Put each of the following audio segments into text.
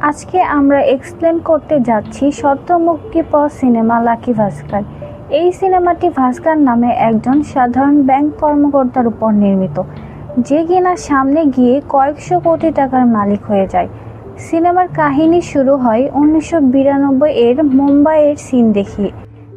আজকে আমরা এক্সপ্লেন করতে যাচ্ছি সদ্য মুক্তি পাওয়া সিনেমা লাকি ভাস্কর। এই সিনেমাটি ভাস্কর নামে একজন সাধারণ ব্যাংক কর্মকর্তার উপর নির্মিত, যে কিনা সামনে গিয়ে কয়েকশো কোটি টাকার মালিক হয়ে যায়। সিনেমার কাহিনী শুরু হয় উনিশশো বিরানব্বই এর মুম্বাইয়ের সিন দেখিয়ে,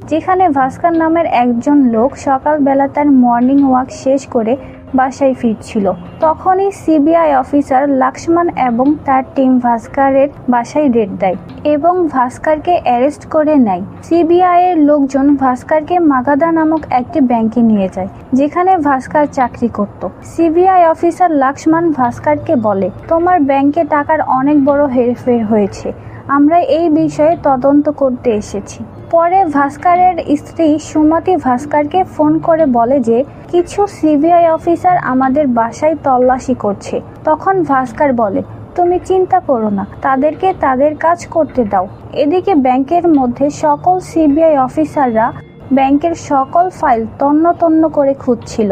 যেখানে ভাস্কর নামের একজন লোক সকালবেলা তার মর্নিং ওয়াক শেষ করে বাসায় ফিরছিল। তখনই সিবিআই অফিসার লাক্সমান এবং তার টিম ভাস্কারের বাসায় রেড দেয় এবং ভাস্করকে অ্যারেস্ট করে নেয়। সিবিআই এর লোকজন ভাস্করকে মাগাদা নামক একটি ব্যাংকে নিয়ে যায়, যেখানে ভাস্কর চাকরি করত। সিবিআই অফিসার লাক্সমান ভাস্করকে বলে, তোমার ব্যাংকে টাকার অনেক বড় হেরফের হয়েছে। আমরা এই বিষয়ে তদন্ত করতে এসেছি। পরে ভাস্করের স্ত্রী সুমতি ভাস্কারকে ফোন করে বলে যে, কিছু সিবিআই অফিসার আমাদের বাসায় তল্লাশি করছে। তখন ভাস্কার বলে, তুমি চিন্তা করো না, তাদেরকে তাদের কাজ করতে দাও। এদিকে ব্যাংকের মধ্যে সকল সিবিআই অফিসাররা ব্যাংকের সকল ফাইল তন্ন তন্ন করে খুঁজছিল।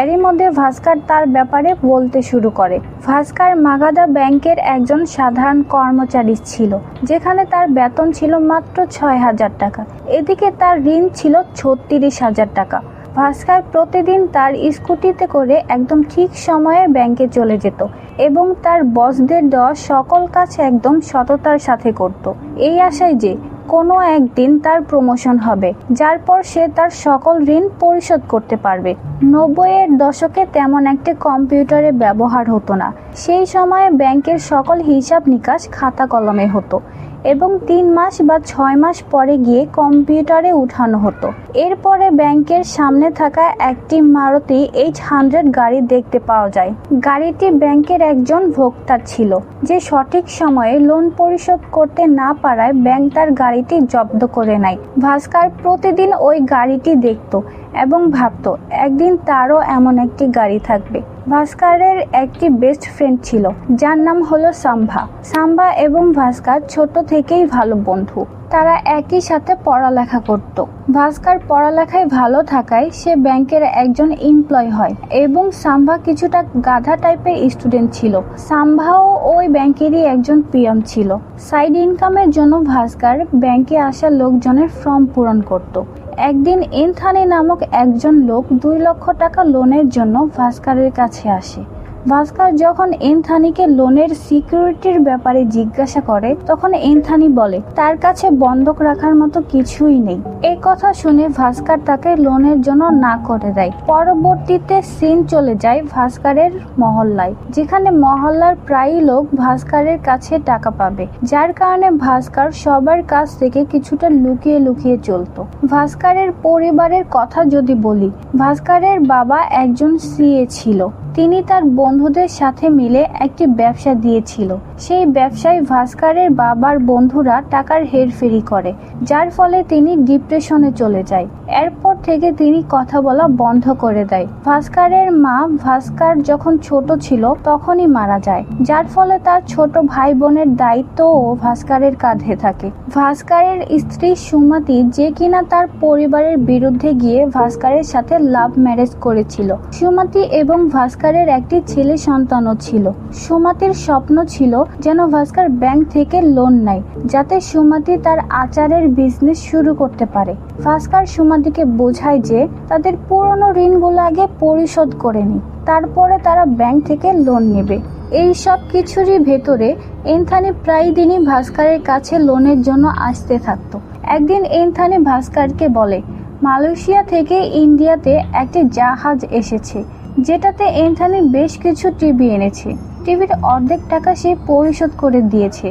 এরই মধ্যে ভাস্কর তার ব্যাপারে বলতে শুরু করে। ভাস্কর মাগাদা ব্যাংকের একজন সাধারণ কর্মচারী ছিল, যেখানে তার বেতন ছিল মাত্র ছয় হাজার টাকা। এদিকে তার ঋণ ছিল ছত্রিশ হাজার টাকা। ভাস্কর প্রতিদিন তার স্কুটিতে করে একদম ঠিক সময়ে ব্যাংকে চলে যেত এবং তার বসদের দেওয়া সকল কাজ একদম সততার সাথে করত। এই আশায় যে কোনো একদিন তার প্রমোশন হবে, যার পর সে তার সকল ঋণ পরিশোধ করতে পারবে। নব্বইয়ের দশকে তেমন একটি কম্পিউটারে ব্যবহার হতো না। সেই সময়ে ব্যাংকের সকল হিসাব নিকাশ খাতা কলমে হতো। এবং তিন মাস বা ছয় মাস পরে গিয়ে কম্পিউটারে উঠানো হতো। এরপরে ব্যাংকের সামনে থাকা একটি মারুতি এইচ হান্ড্রেড গাড়ি দেখতে পাওয়া যায়। গাড়িটি ব্যাংকের একজন ভোক্তা ছিল, যে সঠিক সময়ে লোন পরিশোধ করতে না পারায় ব্যাংক তার গাড়িটি জব্দ করে নেয়। ভাস্কর প্রতিদিন ওই গাড়িটি দেখত এবং ভাবত, একদিন তারও এমন একটি গাড়ি থাকবে। ভাস্কারের একটি বেস্ট ফ্রেন্ড ছিল, যার নাম হলো সাম্ভা। সাম্ভা এবং ভাস্কার ছোট থেকেই ভালো বন্ধু। তারা একই সাথে পড়ালেখা করত। ভাস্কার পড়ালেখায় ভালো থাকায় সে ব্যাংকের একজন এমপ্লয় হয় এবং সাম্ভা কিছুটা গাধা টাইপের স্টুডেন্ট ছিল। সাম্ভাও ওই ব্যাংকেরই একজন পিএম ছিল। সাইড ইনকামের জন্য ভাস্কার ব্যাংকে আসা লোকজনের ফর্ম পূরণ করত। একদিন ইনথানি নামক একজন লোক দুই লক্ষ টাকা লোনের জন্য ভাস্কারের কাছে আসে। ভাস্কর যখন এনথানিকে লোনের সিকিউরিটির ব্যাপারে জিজ্ঞাসা করে, তখন এনথানি বলে, তার কাছে বন্ধক রাখার মতো কিছুই নেই। এই কথা শুনে ভাস্কর তাকে লোনের জন্য না করে দেয়। পরবর্তীতে সিন চলে যায় ভাস্করের মহল্লায়, যেখানে মহল্লার প্রায়ই লোক ভাস্করের কাছে টাকা পাবে, যার কারণে ভাস্কর সবার কাছ থেকে কিছুটা লুকিয়ে লুকিয়ে চলতো। ভাস্করের পরিবারের কথা যদি বলি, ভাস্করের বাবা একজন সিএ ছিল। তিনি তার বন্ধুদের সাথে মিলে একটি ব্যবসা দিয়েছিল। সেই ব্যবসায় ভাস্কারের বাবার বন্ধুরা টাকার হেরফেরি করে, যার ফলে তিনি ডিপ্রেশনে চলে যায়। এরপর থেকে তিনি কথা বলা বন্ধ করে দেয়। ভাস্করের মা ভাস্কার যখন ছোট ছিল, তখনই মারা যায়। যার ফলে তার ছোট ভাই বোনের দায়িত্বও ভাস্করের কাঁধে থাকে। ভাস্কারের স্ত্রী সুমতি যে কিনা তার পরিবারের বিরুদ্ধে গিয়ে ভাস্করের সাথে লাভ ম্যারেজ করেছিল। সুমতি এবং ভাস্করের একটি ছেলে সন্তানও ছিল। সুমাতির স্বপ্ন ছিল যেন ভাস্কার ব্যাংক থেকে লোন নেয়, যাতে সুমাতি তার আচারের বিজনেস শুরু করতে পারে। ভাস্কার সুমাতিকে সুমতিকে বোঝায় যে তাদের পুরনো ঋণগুলো আগে পরিশোধ করে নি তারপরে তারা ব্যাংক থেকে লোন নেবে। এই সব কিছুরই ভেতরে এনথানি প্রায় দিনই ভাস্কারের কাছে লোনের জন্য আসতে থাকতো। একদিন এনথানি ভাস্করকে বলে, মালয়েশিয়া থেকে ইন্ডিয়াতে একটি জাহাজ এসেছে, যেটাতে এনথানি বেশ কিছু টিভি এনেছে। টিভির অর্ধেক টাকা সে পরিশোধ করে দিয়েছে।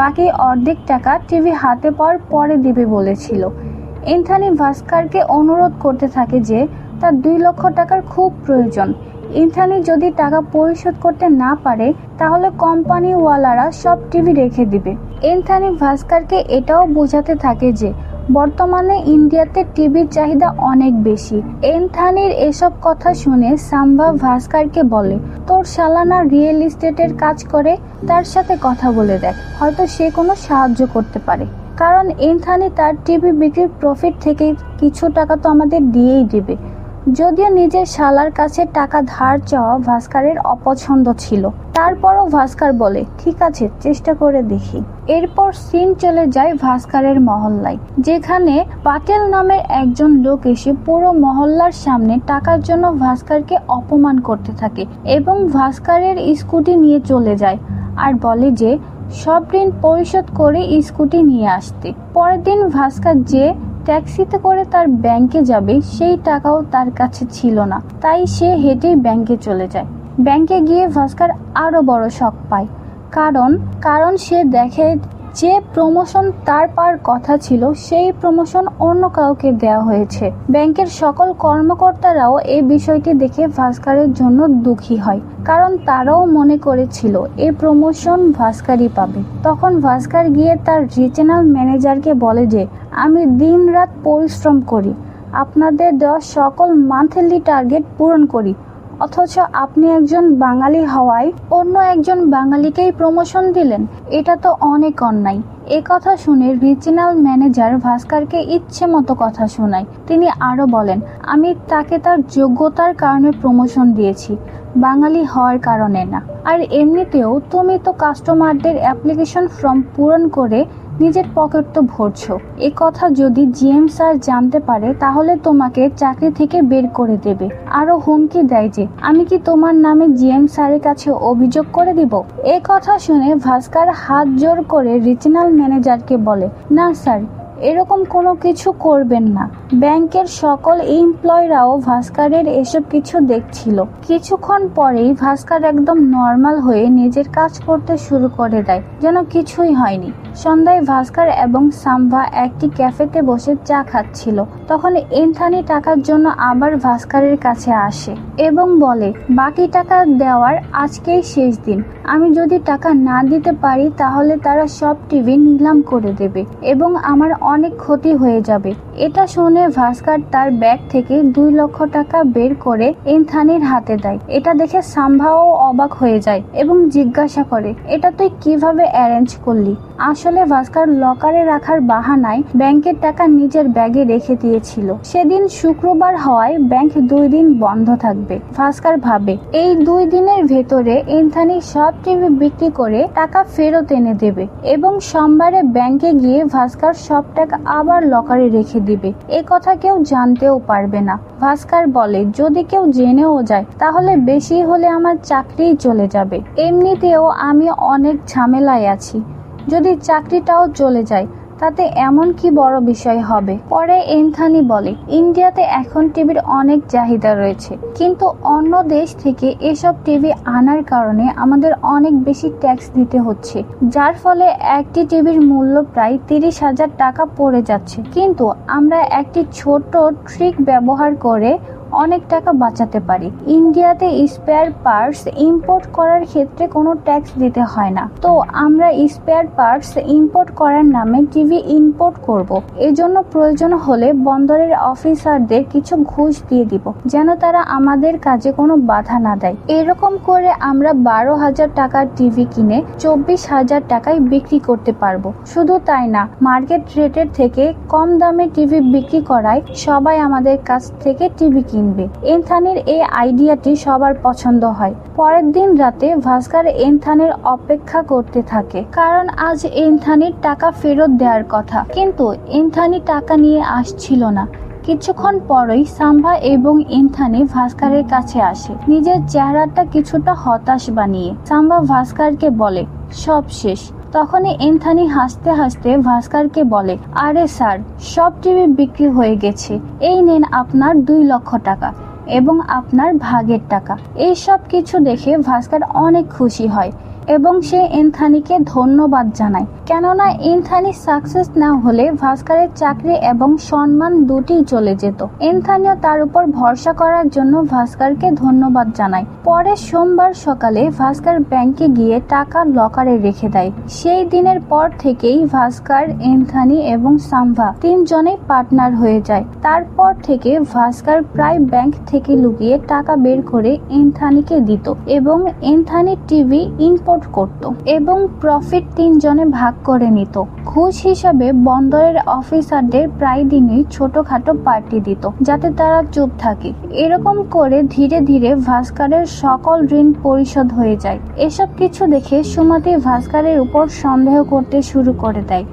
বাকি অর্ধেক টাকা টিভি হাতে পাওয়ার পরে দিবে বলেছিল। এনথানি ভাস্করকে অনুরোধ করতে থাকে যে তার দুই লক্ষ টাকার খুব প্রয়োজন। ইনথানি যদি টাকা পরিশোধ করতে না পারে, তাহলে কোম্পানিওয়ালারা সব টিভি রেখে দিবে। এনথানি ভাস্করকে এটাও বোঝাতে থাকে যে বর্তমানে ইন্ডিয়াতে টিভির চাহিদা অনেক বেশি। এনথানির এসব কথা শুনে সাম্বা ভাস্করকে বলে, তোর সালানা রিয়েল এস্টেটের কাজ করে, তার সাথে কথা বলে দেখ, হয়তো সে কোনো সাহায্য করতে পারে। কারণ এনথানি তার টিভি বিক্রির প্রফিট থেকে কিছু টাকা তো আমাদের দিয়েই দিবে। যদিও নিজের শালার কাছে টাকা ধার চাওয়া ভাস্করের অপছন্দ ছিল। তারপরও ভাস্কার বলে, ঠিক আছে, চেষ্টা করে দেখি। এরপর সিন চলে যায় ভাস্করের মহল্লায়, যেখানে পাটেল নামের একজন লোক এসে পুরো মহল্লার সামনে টাকার জন্য ভাস্কারকে অপমান করতে থাকে এবং ভাস্করের স্কুটি নিয়ে চলে যায়। আর বলে যে সব ঋণ পরিশোধ করে স্কুটি নিয়ে আসতে। পরের দিন ভাস্কর যে ট্যাক্সিতে করে তার ব্যাংকে যাবে, সেই টাকাও তার কাছে ছিল না। তাই সে হেঁটেই ব্যাংকে চলে যায়। ব্যাংকে গিয়ে ভাস্কর আরও বড় শখ পায়। কারণ কারণ সে দেখে যে প্রমোশন তার পার কথা ছিল, সেই প্রমোশন অন্য কাউকে দেওয়া হয়েছে। ব্যাংকের সকল কর্মকর্তারাও এই বিষয়টি দেখে ভাস্কারের জন্য দুঃখী হয়, কারণ তারাও মনে করেছিল এই প্রমোশন ভাস্কারই পাবে। তখন ভাস্কার গিয়ে তার রিজনাল ম্যানেজারকে বলে যে, আমি দিন রাত পরিশ্রম করি, আপনাদের দেওয়া সকল মান্থলি টার্গেট পূরণ করি অথচ আপনি একজন বাঙালি হওয়ায় অন্য একজন বাঙালিকেই প্রমোশন দিলেন। এটা তো অনেক অন্যায়। এ কথা শুনে রিজিনাল ম্যানেজার ভাস্করকে ইচ্ছে মতো কথা শোনায়। তিনি আরও বলেন, আমি তাকে তার যোগ্যতার কারণে প্রমোশন দিয়েছি। বাঙালি হওয়ার কারণে না। আর এমনিতেও তুমি তো কাস্টমারদের অ্যাপ্লিকেশন ফর্ম পূরণ করে নিজের পকেট তো ভরছো। এ কথা যদি জিএম স্যার জানতে পারে, তাহলে তোমাকে চাকরি থেকে বের করে দেবে। আরও হুমকি দেয় যে, আমি কি তোমার নামে জিএম স্যারের কাছে অভিযোগ করে দিব? এ কথা শুনে ভাস্কার হাত জোর করে রিজনাল ম্যানেজারকে বলে, না স্যার এরকম কোনো কিছু করবেন না। ব্যাংকের সকল এমপ্লয়রাও ভাস্করের এসব কিছু দেখছিল। কিছুক্ষণ পরেই ভাস্কার একদম নর্মাল হয়ে নিজের কাজ করতে শুরু করে দেয়, যেন কিছুই হয়নি। সন্ধ্যায় ভাস্কর এবং সাম্ভা একটি ক্যাফেতে বসে চা খাচ্ছিল। তখন এনথানি টাকার জন্য আবার ভাস্করের কাছে আসে এবং বলে, বাকি টাকা দেওয়ার আজকেই শেষ দিন। আমি যদি টাকা না দিতে পারি, তাহলে তারা সব টিভি নিলাম করে দেবে এবং আমার অনেক ক্ষতি হয়ে যাবে। এটা শুনে ভাস্কর তার ব্যাগ থেকে দুই লক্ষ টাকা বের করে এনথানির হাতে দেয়। এটা দেখে সাম্ভাও অবাক হয়ে যায় এবং জিজ্ঞাসা করে, এটা তুই কীভাবে অ্যারেঞ্জ করলি? আসলে ভাস্কর লকারে রাখার বাহানায় ব্যাংকের টাকা নিজের ব্যাগে রেখে দিয়েছিল। সেদিন শুক্রবার হওয়ায় ব্যাংক দুই দিন বন্ধ থাকবে। ভাস্কর ভাবে, এই দুই দিনের ভেতরে এনথানি সব টিভি বিক্রি করে টাকা ফেরত এনে দেবে এবং সোমবারে ব্যাংকে গিয়ে ভাস্কর সব টাকা আবার লকারে রেখে দিবে। এ কথা কেউ জানতেও পারবে না। ভাস্কর বলে, যদি কেউ জেনেও যায়, তাহলে বেশি হলে আমার চাকরিই চলে যাবে। এমনিতেও আমি অনেক ঝামেলায় আছি। যদি চাকরিটাও চলে যায় তাতে এমন কি বড় বিষয় হবে? পরে এনথানি বলে, ইন্ডিয়াতে এখন টিভির অনেক চাহিদা রয়েছে। কিন্তু অন্য দেশ থেকে এসব টিভি আনার কারণে আমাদের অনেক বেশি ট্যাক্স দিতে হচ্ছে। যার ফলে একটি টিভির মূল্য প্রায় তিরিশ হাজার টাকা পড়ে যাচ্ছে। কিন্তু আমরা একটি ছোট ট্রিক ব্যবহার করে অনেক টাকা বাঁচাতে পারি। ইন্ডিয়াতে স্পেয়ার পার্টস ইম্পোর্ট করার ক্ষেত্রে কোনো ট্যাক্স দিতে হয় না। তো আমরা স্পেয়ার পার্টস ইম্পোর্ট করার নামে টিভি ইম্পোর্ট করব। এজন্য প্রয়োজন হলে বন্দরের অফিসারদের কিছু ঘুষ দিয়ে দিব, যেন তারা আমাদের কাজে কোনো বাধা না দেয়। এরকম করে আমরা বারো হাজার টাকার টিভি কিনে চব্বিশ হাজার টাকায় বিক্রি করতে পারব। শুধু তাই না মার্কেট রেটের থেকে কম দামে টিভি বিক্রি করায় সবাই আমাদের কাছ থেকে টিভি কিনবে। এনথানের এই আইডিয়াটি সবার পছন্দ হয়। পরের দিন রাতে ভাস্কার এনথানের অপেক্ষা করতে থাকে, কারণ আজ এনথানির টাকা ফেরত দেওয়ার কথা। কিন্তু এনথানি টাকা নিয়ে আসছিল না। কিছুক্ষণ পরই সাম্ভা এবং ইনথানি ভাস্করের কাছে আসে। নিজের চেহারাটা কিছুটা হতাশ বানিয়ে। সাম্ভা ভাস্করকে বলে, সব শেষ। তখনই এনথানি হাসতে হাসতে ভাস্করকে বলে, আরে স্যার, সব টিভি বিক্রি হয়ে গেছে। এই নেন আপনার দুই লক্ষ টাকা এবং আপনার ভাগের টাকা। এই সব কিছু দেখে ভাস্কর অনেক খুশি হয়। এবং সে এনথানিকে ধন্যবাদ জানায়। কেননা এনথানি সাকসেস না হলে ভাস্করের চাকরি এবং সম্মান দুটি চলে যেত। এনথানিও তার উপর ভরসা করার জন্য ভাস্করকে ধন্যবাদ জানায়। পরে সোমবার সকালে ভাস্কর ব্যাংকে গিয়ে টাকা লকারে রেখে দেয়। সেই দিনের পর থেকেই ভাস্কর এনথানি এবং সাম্ভা তিনজনেই পার্টনার হয়ে যায়। তারপর থেকে ভাস্কর প্রায় ব্যাংক থেকে লুকিয়ে টাকা বের করে এনথানিকে দিত এবং এনথানি টিভি ইম্পোর্ট সাপোর্ট করত এবং প্রফিট তিনজনে ভাগ করে নিত। ঘুষ হিসাবে বন্দরের অফিসারদের প্রায় দিনই ছোটখাটো পার্টি দিত, যাতে তারা চুপ থাকে। এরকম করে ধীরে ধীরে ভাস্কারের সকল ঋণ পরিশোধ হয়ে যায়। এসব কিছু দেখে সুমতি ভাস্কারের উপর সন্দেহ করতে শুরু করে দেয়।